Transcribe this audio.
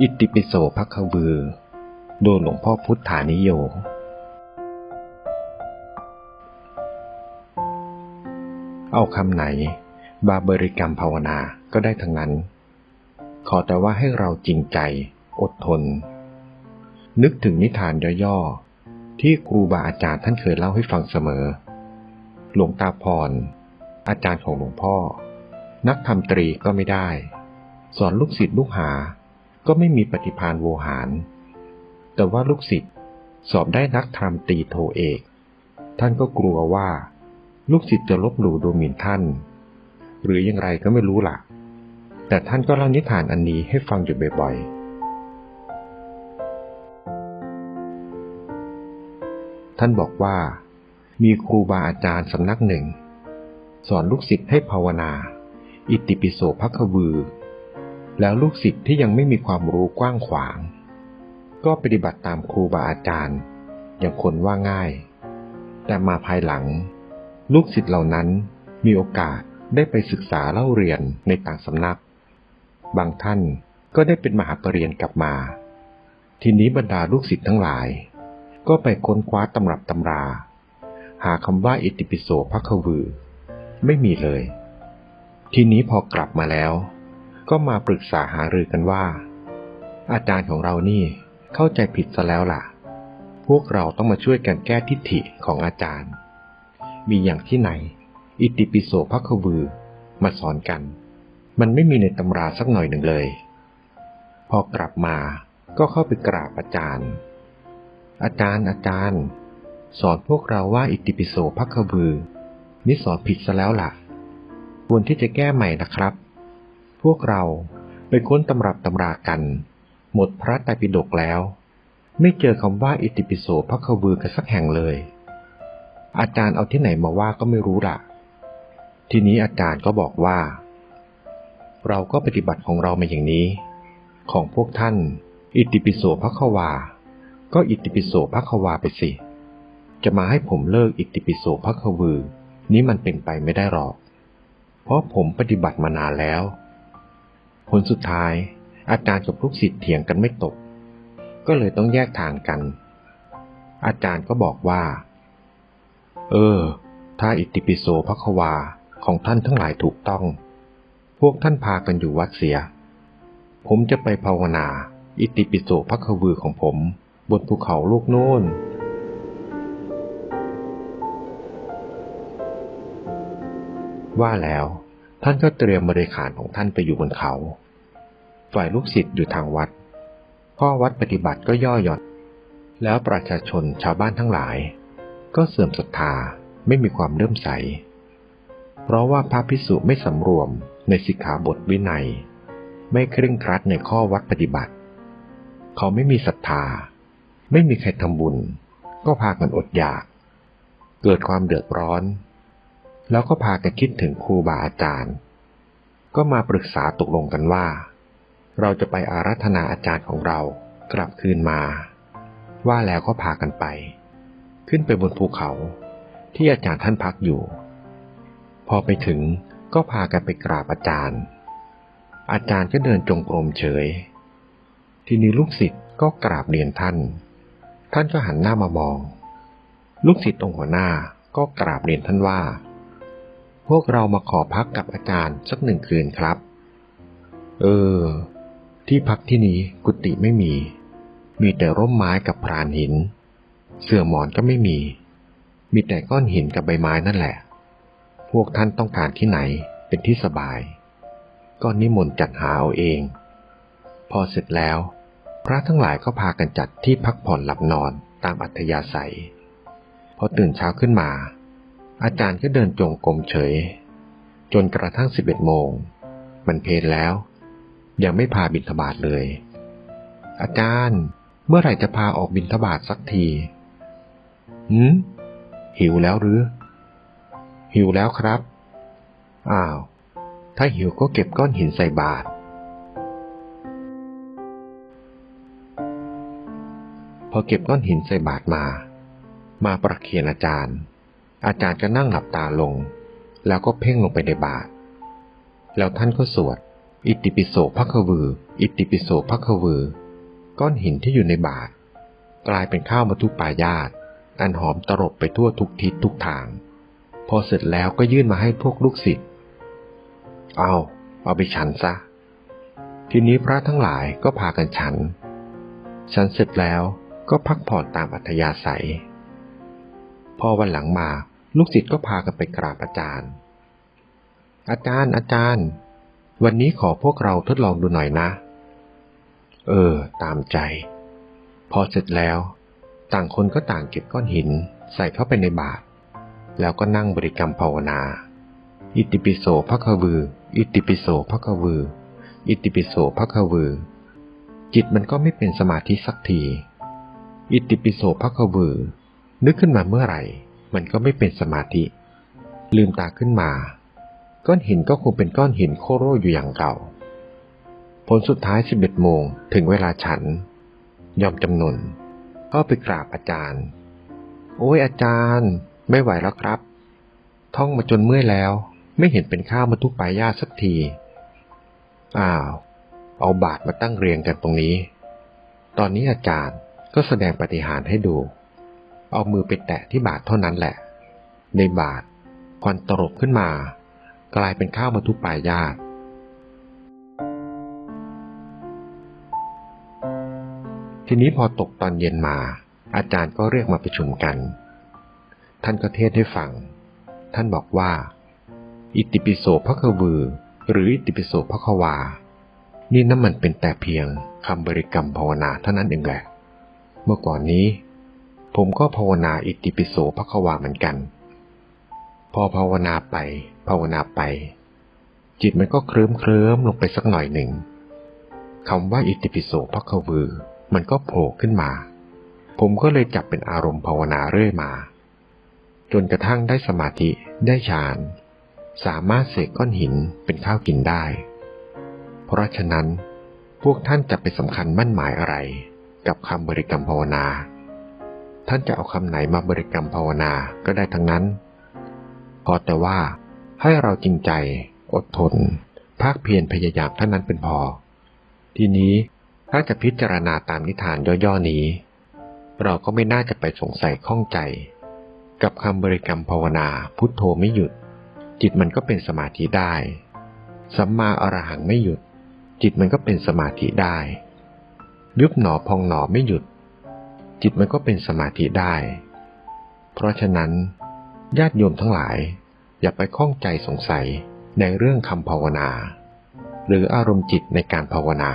อิติปิโสพักวือ โดยหลวงพ่อพุทธานิโย เอาคำไหนบาเบริกรรมภาวนาก็ได้ทั้งนั้น ขอแต่ว่าให้เราจริงใจ อดทน นึกถึงนิทานย่อๆ ที่ครูบาอาจารย์ท่านเคยเล่าให้ฟังเสมอ หลวงตาพร อาจารย์ของหลวงพ่อ นักทำตรีก็ไม่ได้ สอนลูกศิษย์ลูกหา ก็ไม่มีปฏิพานโวหาร แต่ว่าลูกศิษย์สอบได้นักธรรมตีโทเอก ท่านก็กลัวว่า ลูกศิษย์จะลบหลู่ดูหมิ่นท่าน หรืออยังไรก็ไม่รู้ล่ะ แต่ท่านก็เล่านิทานอันนี้ให้ฟังอยู่บ่อย ๆ ท่านบอกว่า มีครูบาอาจารย์สำนักหนึ่ง สอนลูกศิษย์ให้ภาวนา อิติปิโสพักวือ แล้วลูกศิษย์ที่ยังไม่มีความรู้กว้างขวาง ก็ปฏิบัติตามครูบาอาจารย์ อย่างคนว่าง่าย แต่มาภายหลัง ลูกศิษย์เหล่านั้นมีโอกาสได้ไปศึกษาเล่าเรียนในต่างสำนัก บางท่านก็ได้เป็นมหาปรริญญากลับมา ทีนี้บรรดาลูกศิษย์ทั้งหลาย ก็ไปค้นคว้าตำรับตำรา หาคำว่าอิติปิโสพักวือ ไม่มีเลย ทีนี้พอกลับมาแล้ว ก็มาปรึกษาหารือกันว่า อาจารย์ของเรานี่เข้าใจผิดซะแล้วล่ะ พวกเราต้องมาช่วยกันแก้ทิฏฐิของอาจารย์ มีอย่างที่ไหน อิติปิโสพักวือมาสอนกัน มันไม่มีในตำราสักหน่อยหนึ่งเลย พอกลับมาก็เข้าไปกราบอาจารย์ อาจารย์อาจารย์ สอนพวกเราว่าอิติปิโสพักวือนี่สอนผิดซะแล้วล่ะควรที่จะแก้ใหม่นะครับ วกเราไปค้นตำรับตำรากัน หมดพระไตรปิฎกแล้ว ไม่เจอคำว่าอิติปิโสพักวือกันสักแห่งเลย อาจารย์เอาที่ไหนมาว่าก็ไม่รู้ล่ะ ทีนี้อาจารย์ก็บอกว่า เราก็ปฏิบัติของเรามาอย่างนี้ ของพวกท่าน อิติปิโสพักวา ก็อิติปิโสพักวาไปสิ จะมาให้ผมเลิกอิติปิโสพักวือ นี้มันเป็นไปไม่ได้หรอก เพราะผมปฏิบัติมานานแล้ว ผลสุดท้าย อาจารย์กับลูกศิษย์เถียงกันไม่ตก ก็เลยต้องแยกทางกัน อาจารย์ก็บอกว่า เออ ถ้าอิติปิโสพักวาของท่านทั้งหลายถูกต้อง พวกท่านพากันอยู่วัดเสีย ผมจะไปภาวนา อิติปิโสพักวือของผม บนภูเขาลูกโน้นว่าแล้ว ท่านก็เตรียมบริขารของท่านไปอยู่บนเขา ฝ่ายลูกศิษย์อยู่ทางวัดพ่อวัดปฏิบัติก็ย่อหย่อน แล้วประชาชนชาวบ้านทั้งหลาย ก็เสื่อมศรัทธาไม่มีความเลื่มใส เพราะว่าพระพิสุไม่สำรวมในสิกขาบทวินัย ไม่เคร่งครัดในข้อวัดปฏิบัติ เขาไม่มีศรัทธา ไม่มีใครทำบุญ ก็พากันอดอยาก เกิดความเดือดร้อน แล้วก็พากันคิดถึงครูบาอาจารย์ ก็มาปรึกษาตกลงกันว่า เราจะไปอารัธนาอาจารย์ของเรากลับคืนมา ว่าแล้วก็พากันไป ขึ้นไปบนภูเขาที่อาจารย์ท่านพักอยู่ พอไปถึงก็พากันไปกราบอาจารย์ อาจารย์ก็เดินจงกรมเฉย ทีนี้ลูกศิษย์ก็กราบเรียนท่าน ท่านก็หันหน้ามามอง ลูกศิษย์องหัวหน้าก็กราบเรียนท่านว่า พวกเรามาขอพักกับอาจารย์สักหนึ่งคืนครับ เออ ที่พักที่นี้กุฏิไม่มี มีแต่ร่มไม้กับพรานหิน เสื่อหมอนก็ไม่มี มีแต่ก้อนหินกับใบไม้นั่นแหละ พวกท่านต้องการที่ไหนเป็นที่สบาย ก็นิมนต์จัดหาเอาเอง พอเสร็จแล้ว พระทั้งหลายก็พากันจัดที่พักผ่อนหลับนอนตามอัธยาศัย พอตื่นเช้าขึ้นมา อาจารย์ก็เดินจงกรมเฉย จนกระทั่งสิบเอ็ดโมง มันเพลแล้ว ยังไม่พาบินทบาทเลย อาจารย์เมื่อไหร่จะพาออกบินทบาทสักทีหืมหิวแล้วหรือ หิวแล้วครับ อ้าว ถ้าหิวก็เก็บก้อนหินใส่บาตรพอเก็บก้อนหินใส่บาตรมา มาประเคียนอาจารย์ อาจารย์ก็นั่งหลับตาลง แล้วก็เพ่งลงไปในบาตรแล้วท่านก็สวด อิติปิโสภควือ อิติปิโสภควือ ก้อนหินที่อยู่ในบาตรกลายเป็นข้าวมัทุปายาตอันหอมตรบไปทั่วทุกทิศทุกทาง พอเสร็จแล้วก็ยื่นมาให้พวกลูกศิษย์เอา เอาไปฉันซะ ทีนี้พระทั้งหลายก็พากันฉัน ฉันเสร็จแล้วก็พักผ่อนตามอัธยาศัย พอวันหลังมา ลูกศิษย์ก็พากันไปกราบอาจารย์ อาจารย์อาจารย์ วันนี้ขอพวกเราทดลองดูหน่อยนะ เออ ตามใจ พอเสร็จแล้ว ต่างคนก็ต่างเก็บก้อนหินใส่เข้าไปในบาตรแล้วก็นั่งบริกรรมภาวนา อิติปิโสภควือ อิติปิโสภควือ อิติปิโสภควือ จิตมันก็ไม่เป็นสมาธิสักที อิติปิโสภควือ นึกขึ้นมาเมื่อไหร่ มันก็ไม่เป็นสมาธิ ลืมตาขึ้นมา ก้อนหินก็คงเป็นก้อนหินโคโรอยู่อย่างเก่า ผลสุดท้ายสิบเอ็ดโมงถึงเวลาฉัน ยอมจำนนก็ไปกราบอาจารย์ โอ้ยอาจารย์ ไม่ไหวแล้วครับ ท่องมาจนเมื่อยแล้ว ไม่เห็นเป็นข้าวมาทุกปลายาสักที อ้าว เอาบาทมาตั้งเรียงกันตรงนี้ ตอนนี้อาจารย์ก็แสดงปฏิหารให้ดู เอามือไปแตะที่บาทเท่านั้นแหละ ในบาทควันตรบขึ้นมา กลายเป็นข้าวมาทุกปายาตทีนี้พอตกตอนเย็นมา อาจารย์ก็เรียกมาประชุมกัน ท่านก็เทศให้ฟัง ท่านบอกว่า อิติปิโสพระควือ หรืออิติปิโสพระควา นี่นั่นมันเป็นแต่เพียงคำบริกรรมภาวนาเท่านั้นเองแหละ เมื่อก่อนนี้ ผมก็ภาวนาอิติปิโสพระควาเหมือนกัน พอภาวนาไป ภาวนาไป จิตมันก็เคลิ้มเคลิ้มลงไปสักหน่อยหนึ่งคำว่าอิติปิโสพระควือ มันก็โผล่ขึ้นมา ผมก็เลยจับเป็นอารมณ์ภาวนาเรื่อยมา จนกระทั่งได้สมาธิได้ฌานสามารถเสกก้อนหินเป็นข้าวกินได้ เพราะฉะนั้นพวกท่านจะไปสำคัญมั่นหมายอะไร กับคำบริกรรมภาวนา ท่านจะเอาคำไหนมาบริกรรมภาวนาก็ได้ทั้งนั้น พอแต่ว่าให้เราจริงใจ อดทน ภาคเพียรพยายามเท่านั้นเป็นพอ ทีนี้ถ้าจะพิจารณาตามนิทานย่อๆนี้ เราก็ไม่น่าจะไปสงสัยข้องใจ กับคำบริกรรมภาวนาพุทโธไม่หยุด จิตมันก็เป็นสมาธิได้ สัมมาอรหังไม่หยุด จิตมันก็เป็นสมาธิได้ ยุบหนอพองหนอไม่หยุด จิตมันก็เป็นสมาธิได้ เพราะฉะนั้น ญาติโยมทั้งหลาย อย่าไปข้องใจสงสัยในเรื่องคำภาวนา หรืออารมณ์จิตในการภาวนา